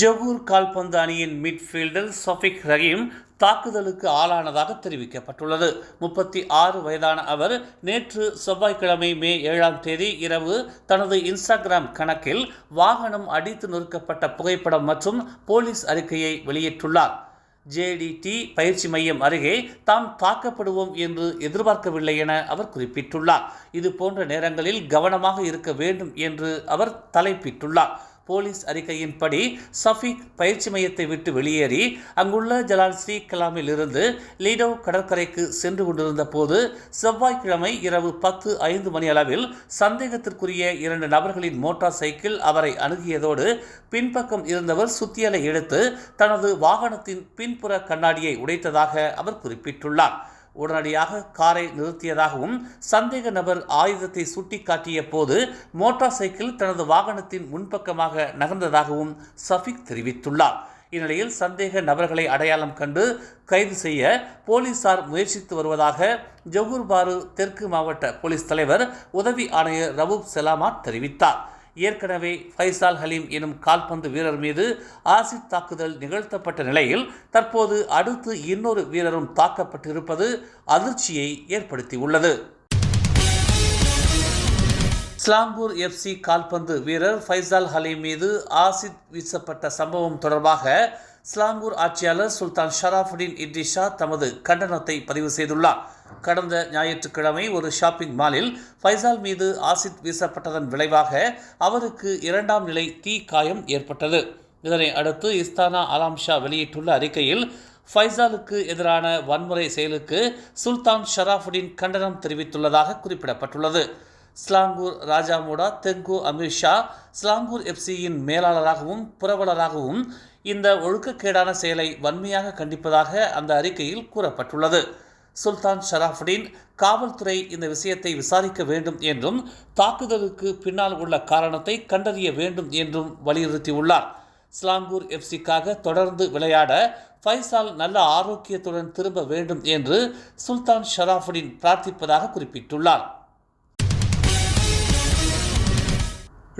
ஜவூர் கால்பந்து அணியின் மிட்ஃபீல்டர் சஃபிக் ரஹீம் தாக்குதலுக்கு ஆளானதாக தெரிவிக்கப்பட்டுள்ளது. முப்பத்தி ஆறு வயதான அவர் நேற்று செவ்வாய்க்கிழமை மே ஏழாம் தேதி இரவு தனது இன்ஸ்டாகிராம் கணக்கில் வாகனம் அடித்து நொறுக்கப்பட்ட புகைப்படம் மற்றும் போலீஸ் அறிக்கையை வெளியிட்டுள்ளார். ஜேடிடி பயிற்சி மையம் அருகே தாம் தாக்கப்படுவோம் என்று எதிர்பார்க்கவில்லை என அவர் குறிப்பிட்டுள்ளார். இது போன்ற நேரங்களில் கவனமாக இருக்க வேண்டும் என்று அவர் தலைப்பிட்டுள்ளார். போலீஸ் அறிக்கையின்படி சஃபிக் பயிற்சி மையத்தை விட்டு வெளியேறி அங்குள்ள ஜலால் ஸ்ரீ கலாமில் இருந்து லீடோ கடற்கரைக்கு சென்று கொண்டிருந்த போது செவ்வாய்க்கிழமை இரவு பத்து ஐந்து மணி அளவில் சந்தேகத்திற்குரிய இரண்டு நபர்களின் மோட்டார் சைக்கிள் அவரை அணுகியதோடு பின்பக்கம் இருந்தவர் சுத்தியலை எடுத்து தனது வாகனத்தின் பின்புற கண்ணாடியை உடைத்ததாக அவர் குறிப்பிட்டுள்ளார். உடனடியாக காரை நிறுத்தியதாகவும் சந்தேக நபர் ஆயுதத்தை சுட்டிக்காட்டிய போது மோட்டார் சைக்கிள் தனது வாகனத்தின் முன்பக்கமாக நகர்ந்ததாகவும் சஃபிக் தெரிவித்துள்ளார். இந்நிலையில் சந்தேக நபர்களை அடையாளம் கண்டு கைது செய்ய போலீசார் முயற்சித்து வருவதாக ஜவூர் பாரு தெற்கு மாவட்ட போலீஸ் தலைவர் உதவி ஆணையர் ரவூப் செலாமா தெரிவித்தார். ஏற்கனவே ஃபைசால் ஹலீம் எனும் கால்பந்து வீரர் மீது ஆசிட் தாக்குதல் நிகழ்த்தப்பட்ட நிலையில் தற்போது அடுத்து இன்னொரு வீரரும் தாக்கப்பட்டிருப்பது அதிர்ச்சியை ஏற்படுத்தியுள்ளது. ஸ்லாம்பூர் எஃப்சி கால்பந்து வீரர் ஃபைசால் ஹலீம் மீது ஆசிட் வீசப்பட்ட சம்பவம் தொடர்பாக ஸ்லாங்கூர் ஆட்சியாளர் சுல்தான் ஷராஃபுடின் இட்ரிஷா தமது கண்டனத்தை பதிவு செய்துள்ளார். கடந்த ஞாயிற்றுக்கிழமை ஒரு ஷாப்பிங் மாலில் ஃபைசால் மீது ஆசிட் வீசப்பட்டதன் விளைவாக அவருக்கு இரண்டாம் நிலை தீ காயம் ஏற்பட்டது. இதனை அடுத்து இஸ்தானா அலாம் ஷா வெளியிட்டுள்ள அறிக்கையில் ஃபைசாலுக்கு எதிரான வன்முறை செயலுக்கு சுல்தான் ஷராஃபுடின் கண்டனம் தெரிவித்துள்ளதாக குறிப்பிடப்பட்டுள்ளது. ஸ்லாங்கூர் ராஜாமூடா தெங்கு அமித்ஷா ஸ்லாங்கூர் எஃப்சியின் மேலாளராகவும் புரவலராகவும் இந்த ஒழுக்கக்கேடான செயலை வன்மையாக கண்டிப்பதாக அந்த அறிக்கையில் கூறப்பட்டுள்ளது. சுல்தான் ஷராஃபுடீன் காவல்துறை இந்த விஷயத்தை விசாரிக்க வேண்டும் என்றும் தாக்குதலுக்கு பின்னால் உள்ள காரணத்தை கண்டறிய வேண்டும் என்றும் வலியுறுத்தியுள்ளார். ஸ்லாங்கூர் எஃப்சிக்காக தொடர்ந்து விளையாட ஃபைசால் நல்ல ஆரோக்கியத்துடன் திரும்ப வேண்டும் என்று சுல்தான் ஷராஃபுடீன் பிரார்த்திப்பதாக குறிப்பிட்டுள்ளார்.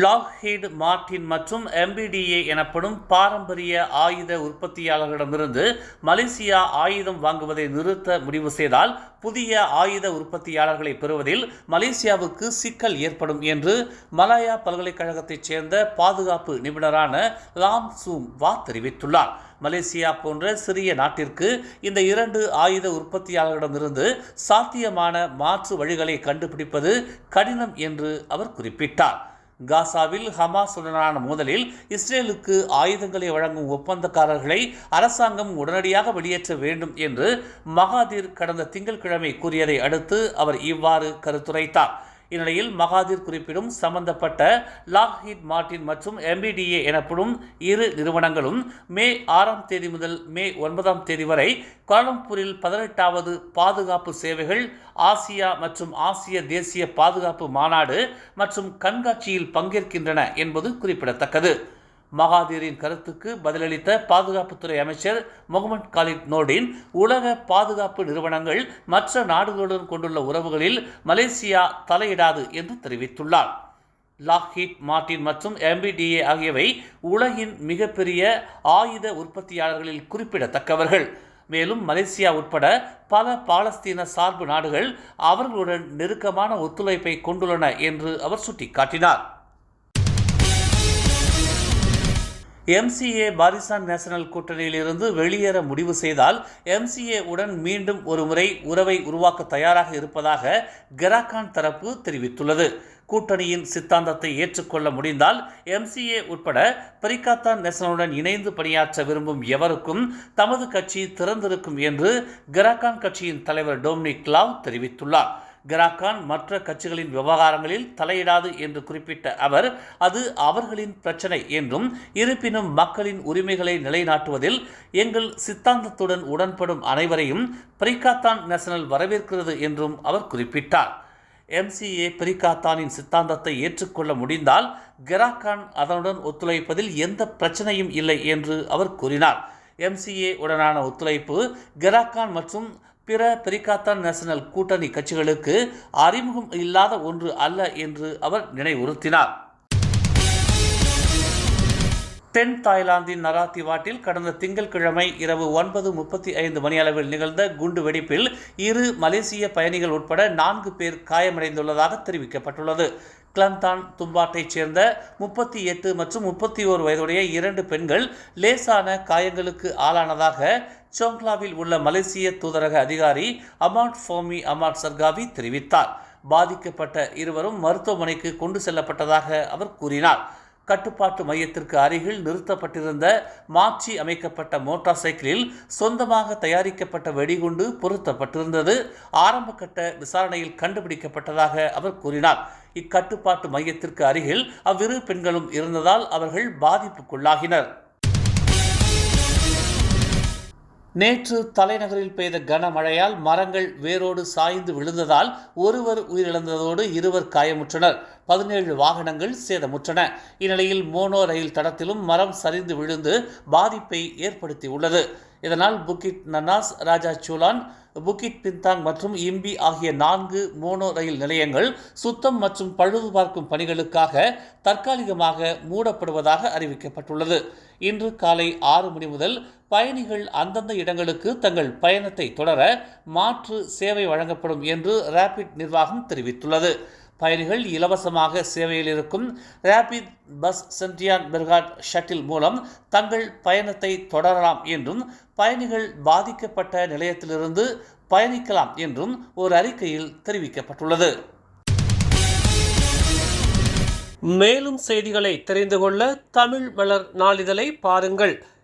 லாக்ஹீட் மார்டின் மற்றும் எம்பிடிஏ எனப்படும் பாரம்பரிய ஆயுத உற்பத்தியாளர்களிடமிருந்து மலேசியா ஆயுதம் வாங்குவதை நிறுத்த முடிவு செய்தால் புதிய ஆயுத உற்பத்தியாளர்களை பெறுவதில் மலேசியாவுக்கு சிக்கல் ஏற்படும் என்று மலாயா பல்கலைக்கழகத்தைச் சேர்ந்த பாதுகாப்பு நிபுணரான லாம் சூம் வா தெரிவித்துள்ளார். மலேசியா போன்ற சிறிய நாட்டிற்கு இந்த இரண்டு ஆயுத உற்பத்தியாளர்களிடமிருந்து சாத்தியமான மாற்று வழிகளை கண்டுபிடிப்பது கடினம் என்று அவர் குறிப்பிட்டார். காசாவில் ஹமாஸுடனான மோதலில் இஸ்ரேலுக்கு ஆயுதங்களை வழங்கும் ஒப்பந்தக்காரர்களை அரசாங்கம் உடனடியாக வெளியேற்ற வேண்டும் என்று மகாதீர் கடந்த திங்கட்கிழமை கூறியதை அடுத்து அவர் இவ்வாறு கருத்துரைத்தார். இந்நிலையில் மகாதீர் குறிப்பிடும் சம்பந்தப்பட்ட லாக்ஹீட் மார்டின் மற்றும் எம்பிடிஏ எனப்படும் இரு நிறுவனங்களும் மே ஆறாம் தேதி முதல் மே ஒன்பதாம் தேதி வரை கோலம்பூரில் பதினெட்டாவது பாதுகாப்பு சேவைகள் ஆசியா மற்றும் ஆசிய தேசிய பாதுகாப்பு மாநாடு மற்றும் கண்காட்சியில் பங்கேற்கின்றன என்பது குறிப்பிடத்தக்கது. மகாதீரின் கருத்துக்கு பதிலளித்த பாதுகாப்புத்துறை அமைச்சர் முகமது காலித் நோடின் உலக பாதுகாப்பு நிறுவனங்கள் மற்ற நாடுகளுடன் கொண்டுள்ள உறவுகளில் மலேசியா தலையிடாது என்று தெரிவித்துள்ளார். லாக்ஹீட் மார்டின் மற்றும் எம்பிடிஏ ஆகியவை உலகின் மிகப்பெரிய ஆயுத உற்பத்தியாளர்களில் குறிப்பிடத்தக்கவர்கள். மேலும் மலேசியா உட்பட பல பாலஸ்தீன சார்பு நாடுகள் அவர்களுடன் நெருக்கமான ஒத்துழைப்பை கொண்டுள்ளன என்று அவர் சுட்டிக்காட்டினார். எம்சிஏ பாரிசான் நேஷனல் கூட்டணியிலிருந்து வெளியேற முடிவு செய்தால் எம்சிஏ உடன் மீண்டும் ஒருமுறை உறவை உருவாக்க தயாராக இருப்பதாக கெராகான் தரப்பு தெரிவித்துள்ளது. கூட்டணியின் சித்தாந்தத்தை ஏற்றுக்கொள்ள முடிந்தால் எம்சிஏ உட்பட பரிகாத்தான் நேஷனலுடன் இணைந்து பணியாற்ற விரும்பும் எவருக்கும் தமது கட்சி திறந்திருக்கும் என்று கெராகான் கட்சியின் தலைவர் டொமினிக் லாவ் தெரிவித்துள்ளார். கிராக்கான் மற்ற கட்சிகளின் விவகாரங்களில் தலையிடாது என்று குறிப்பிட்ட அவர் அது அவர்களின் பிரச்சனை என்றும் இருப்பினும் மக்களின் உரிமைகளை நிலைநாட்டுவதில் எங்கள் சித்தாந்தத்துடன் உடன்படும் அனைவரையும் பிரிகாத்தான் நேஷனல் வரவேற்கிறது என்றும் அவர் குறிப்பிட்டார். எம்சிஏ பிரிகாத்தானின் சித்தாந்தத்தை ஏற்றுக்கொள்ள முடிந்தால் கெராக்கான் அதனுடன் ஒத்துழைப்பதில் எந்த பிரச்சனையும் இல்லை என்று அவர் கூறினார். எம்சிஏ உடனான ஒத்துழைப்பு கெராக்கான் மற்றும் பிற பிரிகாத்தான் நேஷனல் கூட்டணி கட்சிகளுக்கு அறிமுகம் இல்லாத ஒன்று அல்ல என்று அவர் நினைவுறுத்தினார். தென் தாய்லாந்தின் நராத்திவாட்டில் கடந்த திங்கட்கிழமை இரவு ஒன்பது முப்பத்தி ஐந்து மணி அளவில் நிகழ்ந்த குண்டு வெடிப்பில் இரு மலேசிய பயணிகள் உட்பட நான்கு பேர் காயமடைந்துள்ளதாக தெரிவிக்கப்பட்டுள்ளது. கிளந்தான் தும்பாட்டைச் சேர்ந்த முப்பத்தி எட்டு மற்றும் முப்பத்தி ஓரு வயதுடைய இரண்டு பெண்கள் லேசான காயங்களுக்கு ஆளானதாக சோங்லாவில் உள்ள மலேசிய தூதரக அதிகாரி அமாட் ஃபோமி அமாட் சர்காவி தெரிவித்தார். பாதிக்கப்பட்ட இருவரும் மருத்துவமனைக்கு கொண்டு செல்லப்பட்டதாக அவர் கூறினார். கட்டுப்பாட்டு மையத்திற்கு அருகில் நிறுத்தப்பட்டிருந்த மாற்றி அமைக்கப்பட்ட மோட்டார் சைக்கிளில் சொந்தமாக தயாரிக்கப்பட்ட வெடிகுண்டு பொருத்தப்பட்டிருந்தது. ஆரம்பகட்ட விசாரணையில் கண்டுபிடிக்கப்பட்டதாக அவர் கூறினார். இக்கட்டுப்பாட்டு மையத்திற்கு அருகில் அவ்விரு பெண்களும் இருந்ததால் அவர்கள் பாதிப்புக்குள்ளாகினர். நேற்று தலைநகரில் பெய்த கனமழையால் மரங்கள் வேரோடு சாய்ந்து விழுந்ததால் ஒருவர் உயிரிழந்ததோடு இருவர் காயமுற்றனர். பதினேழு வாகனங்கள் சேதமுற்றன. இந்நிலையில் மோனோ ரயில் தடத்திலும் மரம் சரிந்து விழுந்து பாதிப்பை ஏற்படுத்தியுள்ளது. இதனால் புக்கிட் நன்னாஸ் ராஜா சூலான் புக்கிட் பிந்தாங் மற்றும் இம்பி ஆகிய நான்கு மோனோ ரயில் நிலையங்கள் சுத்தம் மற்றும் பழுது பார்க்கும் பணிகளுக்காக தற்காலிகமாக மூடப்படுவதாக அறிவிக்கப்பட்டுள்ளது. இன்று காலை ஆறு மணி முதல் பயணிகள் அந்தந்த இடங்களுக்கு தங்கள் பயணத்தை தொடர மாற்று சேவை வழங்கப்படும் என்று ரேபிட் நிர்வாகம் தெரிவித்துள்ளது. பயணிகள் இலவசமாக சேவையில் இருக்கும் ரேபிட் பஸ் சென்டியான் பெர்காட் ஷட்டில் மூலம் தங்கள் பயணத்தை தொடரலாம் என்றும் பயணிகள் பாதிக்கப்பட்ட நிலையத்திலிருந்து பயணிக்கலாம் என்றும் ஒரு அறிக்கையில் தெரிவிக்கப்பட்டுள்ளது. மேலும் செய்திகளை தெரிந்து கொள்ள தமிழ் மலர் நாளிதழை பாருங்கள்.